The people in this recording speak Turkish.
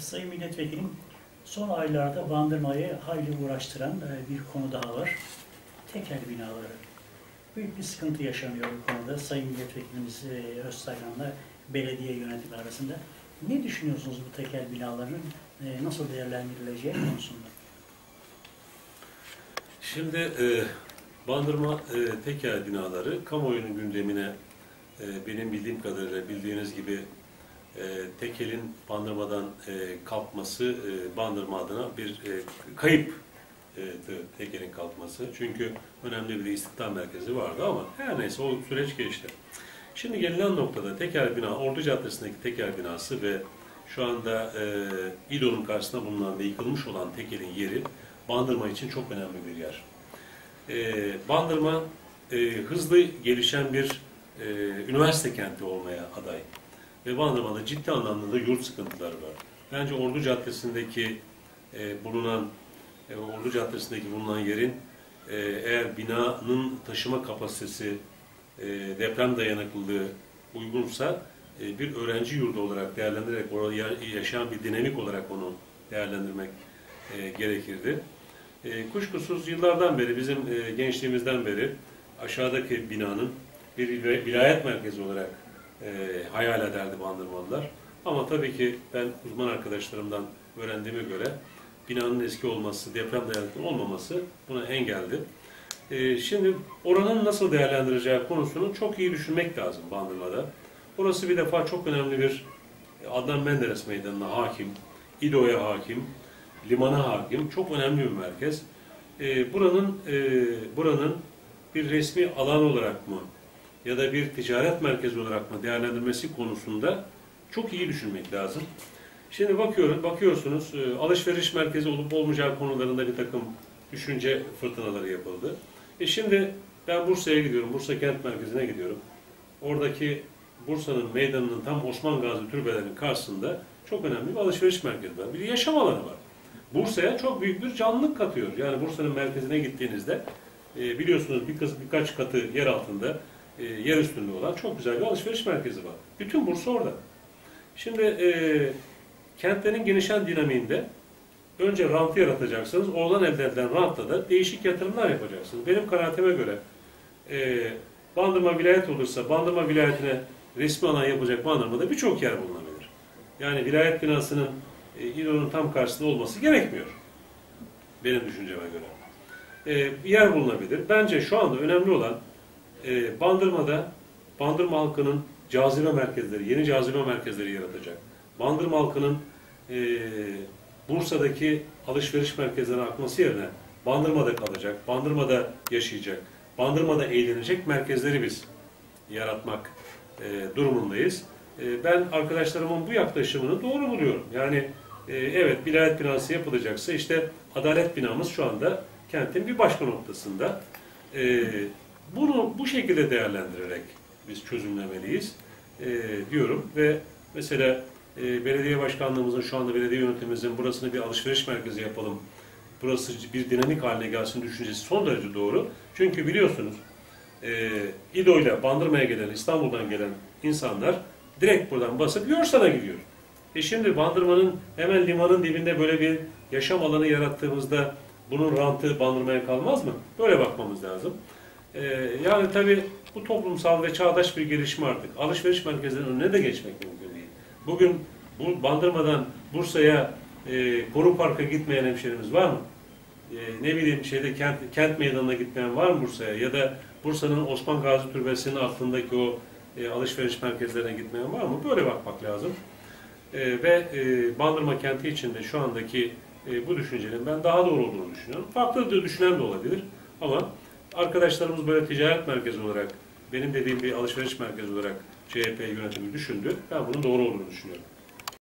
Sayın Milletvekilim, son aylarda Bandırma'yı hayli uğraştıran e, bir konu daha var. Tekel binaları. Büyük bir sıkıntı yaşanıyor bu konuda. Sayın Milletvekilimiz e, Öztaylan'la belediye yönetimi arasında. Ne düşünüyorsunuz bu tekel binaların e, nasıl değerlendirileceği konusunda? Şimdi e, Bandırma e, tekel binaları kamuoyunun gündemine e, benim bildiğim kadarıyla bildiğiniz gibi e, tekelin Bandırma'dan e, kalkması e, Bandırma adına bir e, kayıp e, tekelin kalkması. Çünkü önemli bir istihdam merkezi vardı ama her neyse o süreç geçti. Şimdi gelinen noktada tekel bina, Ordu Caddesi'ndeki tekel binası ve şu anda e, İDO'nun karşısında bulunan ve yıkılmış olan tekelin yeri Bandırma için çok önemli bir yer. E, Bandırma e, hızlı gelişen bir e, üniversite kenti olmaya aday. Ve Bandırma'da ciddi anlamda da yurt sıkıntıları var. Bence Ordu Caddesi'ndeki e, bulunan e, Ordu Caddesi'ndeki bulunan yerin e, eğer binanın taşıma kapasitesi e, deprem dayanıklılığı uygunsa e, bir öğrenci yurdu olarak değerlendirerek orada ya- yaşayan bir dinamik olarak onu değerlendirmek e, gerekirdi. E, kuşkusuz yıllardan beri bizim e, gençliğimizden beri aşağıdaki binanın bir vil- vilayet merkezi olarak e, hayal ederdi Bandırmalılar. Ama tabii ki ben uzman arkadaşlarımdan öğrendiğime göre binanın eski olması, deprem dayanıklı olmaması buna engeldi. E, şimdi oranın nasıl değerlendireceği konusunu çok iyi düşünmek lazım Bandırma'da. Orası bir defa çok önemli bir Adnan Menderes Meydanı'na hakim, İdo'ya hakim, limana hakim, çok önemli bir merkez. E, buranın e, buranın bir resmi alan olarak mı ya da bir ticaret merkezi olarak mı değerlendirmesi konusunda çok iyi düşünmek lazım. Şimdi bakıyoruz, bakıyorsunuz e, alışveriş merkezi olup olmayacağı konularında bir takım düşünce fırtınaları yapıldı. E şimdi ben Bursa'ya gidiyorum, Bursa Kent Merkezi'ne gidiyorum. Oradaki Bursa'nın meydanının tam Osman Gazi türbelerinin karşısında çok önemli bir alışveriş merkezi var. Bir yaşam alanı var. Bursa'ya çok büyük bir canlılık katıyor. Yani Bursa'nın merkezine gittiğinizde e, biliyorsunuz bir kız birkaç katı yer altında, e, yer üstünde olan çok güzel bir alışveriş merkezi var. Bütün Bursa orada. Şimdi e, kentlerin genişen dinamiğinde önce rantı yaratacaksınız. Oradan elde edilen rantla da değişik yatırımlar yapacaksınız. Benim kanaatime göre e, Bandırma vilayet olursa Bandırma vilayetine resmi alan yapacak Bandırma'da birçok yer bulunabilir. Yani vilayet binasının e, İLO'nun tam karşısında olması gerekmiyor. Benim düşünceme göre. E, bir yer bulunabilir. Bence şu anda önemli olan e, Bandırma'da Bandırma halkının cazibe merkezleri, yeni cazibe merkezleri yaratacak. Bandırma halkının e, Bursa'daki alışveriş merkezlerine akması yerine Bandırma'da kalacak, Bandırma'da yaşayacak, Bandırma'da eğlenecek merkezleri biz yaratmak e, durumundayız. E, ben arkadaşlarımın bu yaklaşımını doğru buluyorum. Yani e, evet vilayet binası yapılacaksa işte adalet binamız şu anda kentin bir başka noktasında. E, bu şekilde değerlendirerek biz çözümlemeliyiz e, diyorum ve mesela e, belediye başkanlığımızın şu anda belediye yönetimimizin burasını bir alışveriş merkezi yapalım. Burası bir dinamik haline gelsin düşüncesi son derece doğru. Çünkü biliyorsunuz e, İdo ile Bandırma'ya gelen, İstanbul'dan gelen insanlar direkt buradan basıp Yorsan'a gidiyor. E şimdi Bandırma'nın hemen limanın dibinde böyle bir yaşam alanı yarattığımızda bunun rantı Bandırma'ya kalmaz mı? Böyle bakmamız lazım. E, yani tabii bu toplumsal ve çağdaş bir gelişme artık. Alışveriş merkezlerinin önüne de geçmek mümkün değil. Bugün bu Bandırma'dan Bursa'ya e, Koru Park'a gitmeyen hemşerimiz var mı? E, ne bileyim şeyde kent, kent meydanına gitmeyen var mı Bursa'ya? Ya da Bursa'nın Osman Gazi Türbesi'nin altındaki o e, alışveriş merkezlerine gitmeyen var mı? Böyle bakmak lazım. E, ve e, Bandırma kenti içinde şu andaki e, bu düşüncenin ben daha doğru olduğunu düşünüyorum. Farklı düşünen de olabilir ama arkadaşlarımız böyle ticaret merkezi olarak, benim dediğim bir alışveriş merkezi olarak CHP yönetimi düşündü. Ben bunun doğru olduğunu düşünüyorum.